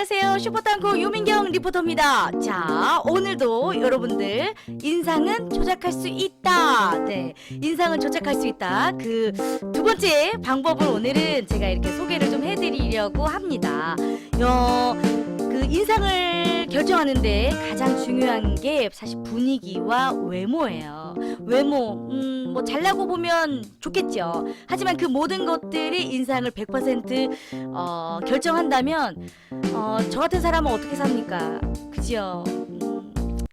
안녕하세요. 슈퍼탄고 유민경 리포터입니다. 자, 오늘도 여러분들 인상은 조작할 수 있다. 네, 인상은 조작할 수 있다. 그 두 번째 방법을 오늘은 제가 이렇게 소개를 좀 해드리려고 합니다. 어, 그 인상을 결정하는데 가장 중요한 게 사실 분위기와 외모예요. 외모, 음, 뭐 잘나고 보면 좋겠죠. 하지만 그 모든 것들이 인상을 100% 어, 결정한다면 어, 저 같은 사람은 어떻게 삽니까? 그지요?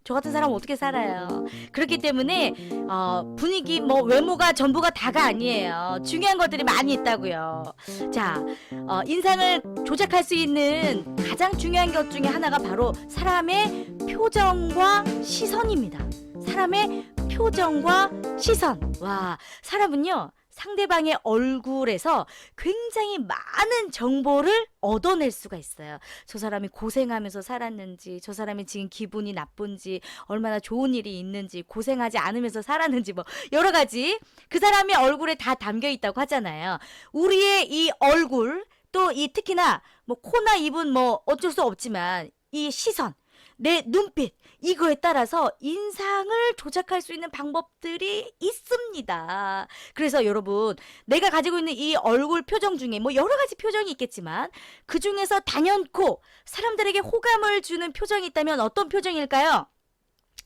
음, 저 같은 사람은 어떻게 살아요? 그렇기 때문에 어, 분위기, 뭐 외모가 전부가 다가 아니에요. 중요한 것들이 많이 있다고요. 자, 어, 인상을 조작할 수 있는 가장 중요한 것 중에 하나가 바로 사람의 표정과 시선입니다. 사람의 표정과 시선. 와, 사람은요. 상대방의 얼굴에서 굉장히 많은 정보를 얻어낼 수가 있어요. 저 사람이 고생하면서 살았는지, 저 사람이 지금 기분이 나쁜지, 얼마나 좋은 일이 있는지, 고생하지 않으면서 살았는지, 뭐, 여러 가지 그 사람의 얼굴에 다 담겨 있다고 하잖아요. 우리의 이 얼굴, 또 이 특히나 뭐 코나 입은 뭐 어쩔 수 없지만 이 시선, 내 눈빛, 이거에 따라서 인상을 조작할 수 있는 방법들이 있습니다. 그래서 여러분, 내가 가지고 있는 이 얼굴 표정 중에 뭐 여러 가지 표정이 있겠지만 그 중에서 단연코 사람들에게 호감을 주는 표정이 있다면 어떤 표정일까요?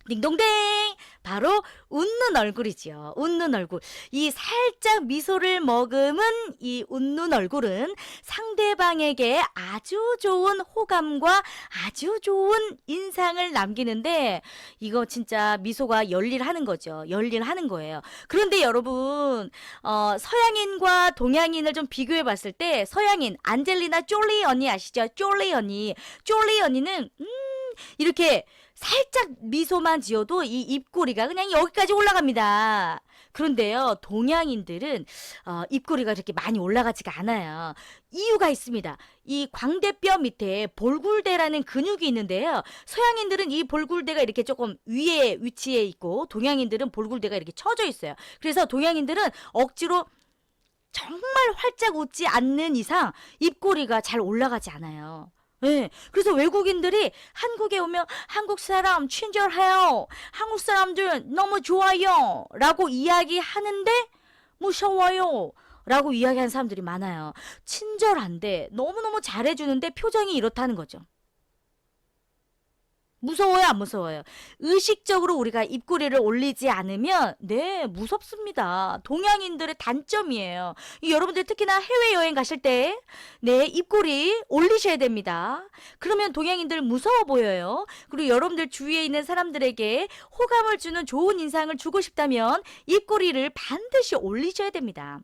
딩동댕! 바로 웃는 얼굴이지요. 웃는 얼굴. 이 살짝 미소를 머금은 이 웃는 얼굴은 상대방에게 아주 좋은 호감과 아주 좋은 인상을 남기는데 이거 진짜 미소가 열일하는 거죠. 열일하는 거예요. 그런데 여러분, 어, 서양인과 동양인을 좀 비교해 봤을 때 서양인 안젤리나 쫄리 언니 아시죠? 쫄리 언니. 쫄리 언니는 음, 이렇게 살짝 미소만 지어도 이 입꼬리가 그냥 여기까지 올라갑니다. 그런데요, 동양인들은 어, 입꼬리가 그렇게 많이 올라가지가 않아요. 이유가 있습니다. 이 광대뼈 밑에 볼굴대라는 근육이 있는데요. 서양인들은 이 볼굴대가 이렇게 조금 위에 위치해 있고 동양인들은 볼굴대가 이렇게 처져 있어요. 그래서 동양인들은 억지로 정말 활짝 웃지 않는 이상 입꼬리가 잘 올라가지 않아요. 네, 그래서 외국인들이 한국에 오면 한국 사람 친절해요. 한국 사람들 너무 좋아요. 라고 이야기하는데 무서워요. 라고 이야기하는 사람들이 많아요. 친절한데 너무너무 잘해주는데 표정이 이렇다는 거죠. 무서워요, 안 무서워요? 의식적으로 우리가 입꼬리를 올리지 않으면, 네, 무섭습니다. 동양인들의 단점이에요. 이 여러분들 특히나 해외여행 가실 때, 네, 입꼬리 올리셔야 됩니다. 그러면 동양인들 무서워 보여요. 그리고 여러분들 주위에 있는 사람들에게 호감을 주는 좋은 인상을 주고 싶다면, 입꼬리를 반드시 올리셔야 됩니다.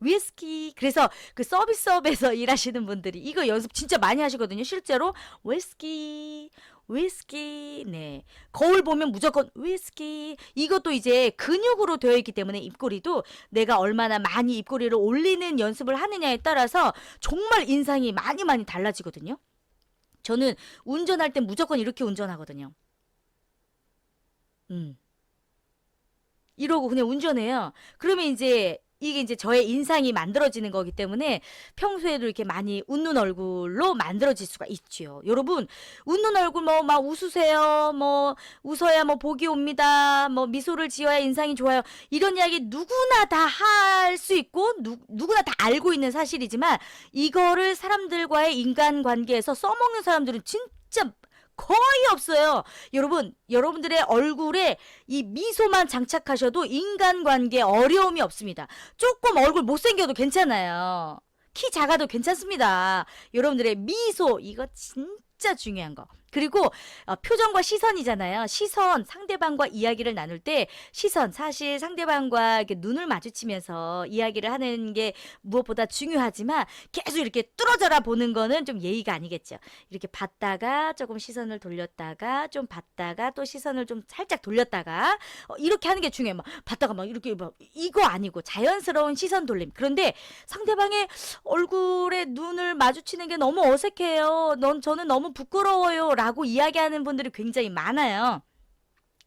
위스키. 그래서 그 서비스업에서 일하시는 분들이 이거 연습 진짜 많이 하시거든요. 실제로 위스키, 위스키. 네. 거울 보면 무조건 위스키. 이것도 이제 근육으로 되어 있기 때문에 입꼬리도 내가 얼마나 많이 입꼬리를 올리는 연습을 하느냐에 따라서 정말 인상이 많이 많이 달라지거든요. 저는 운전할 땐 무조건 이렇게 운전하거든요. 음. 이러고 그냥 운전해요. 그러면 이제 이게 이제 저의 인상이 만들어지는 거기 때문에 평소에도 이렇게 많이 웃는 얼굴로 만들어질 수가 있지요. 여러분, 웃는 얼굴 뭐 막 웃으세요. 뭐 웃어야 뭐 복이 옵니다. 뭐 미소를 지어야 인상이 좋아요. 이런 이야기 누구나 다 할 수 있고 누, 누구나 다 알고 있는 사실이지만 이거를 사람들과의 인간 관계에서 써먹는 사람들은 진짜 거의 없어요. 여러분, 여러분들의 얼굴에 이 미소만 장착하셔도 인간관계 어려움이 없습니다. 조금 얼굴 못생겨도 괜찮아요. 키 작아도 괜찮습니다. 여러분들의 미소, 이거 진짜 중요한 거. 그리고 어, 표정과 시선이잖아요. 시선, 상대방과 이야기를 나눌 때 시선, 사실 상대방과 이렇게 눈을 마주치면서 이야기를 하는 게 무엇보다 중요하지만 계속 이렇게 뚫어져라 보는 거는 좀 예의가 아니겠죠. 이렇게 봤다가 조금 시선을 돌렸다가 좀 봤다가 또 시선을 좀 살짝 돌렸다가 어, 이렇게 하는 게 중요해요. 막 봤다가 막 이렇게 막 이거 아니고 자연스러운 시선 돌림. 그런데 상대방의 얼굴에 눈을 마주치는 게 너무 어색해요. 넌 저는 너무 부끄러워요. 라고 이야기하는 분들이 굉장히 많아요.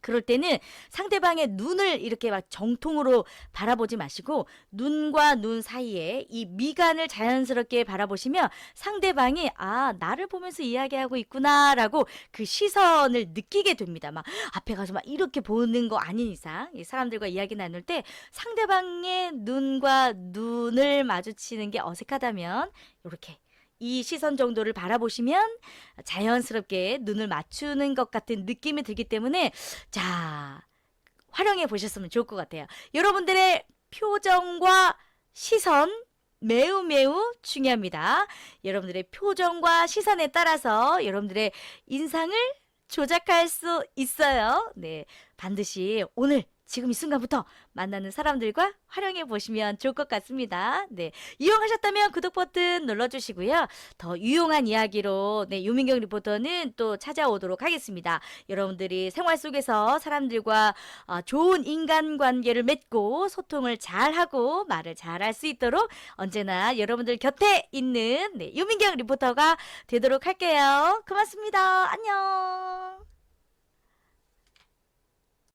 그럴 때는 상대방의 눈을 이렇게 막 정통으로 바라보지 마시고 눈과 눈 사이에 이 미간을 자연스럽게 바라보시면 상대방이 아 나를 보면서 이야기하고 있구나라고 그 시선을 느끼게 됩니다. 막 앞에 가서 막 이렇게 보는 거 아닌 이상 이 사람들과 이야기 나눌 때 상대방의 눈과 눈을 마주치는 게 어색하다면 이렇게 이 시선 정도를 바라보시면 자연스럽게 눈을 맞추는 것 같은 느낌이 들기 때문에 자 활용해 보셨으면 좋을 것 같아요. 여러분들의 표정과 시선 매우 매우 중요합니다. 여러분들의 표정과 시선에 따라서 여러분들의 인상을 조작할 수 있어요. 네, 반드시 오늘 지금 이 순간부터 만나는 사람들과 활용해 보시면 좋을 것 같습니다. 네, 이용하셨다면 구독 버튼 눌러주시고요. 더 유용한 이야기로 네, 유민경 리포터는 또 찾아오도록 하겠습니다. 여러분들이 생활 속에서 사람들과 어, 좋은 인간관계를 맺고 소통을 잘하고 말을 잘 할 수 있도록 언제나 여러분들 곁에 있는 네, 유민경 리포터가 되도록 할게요. 고맙습니다. 안녕.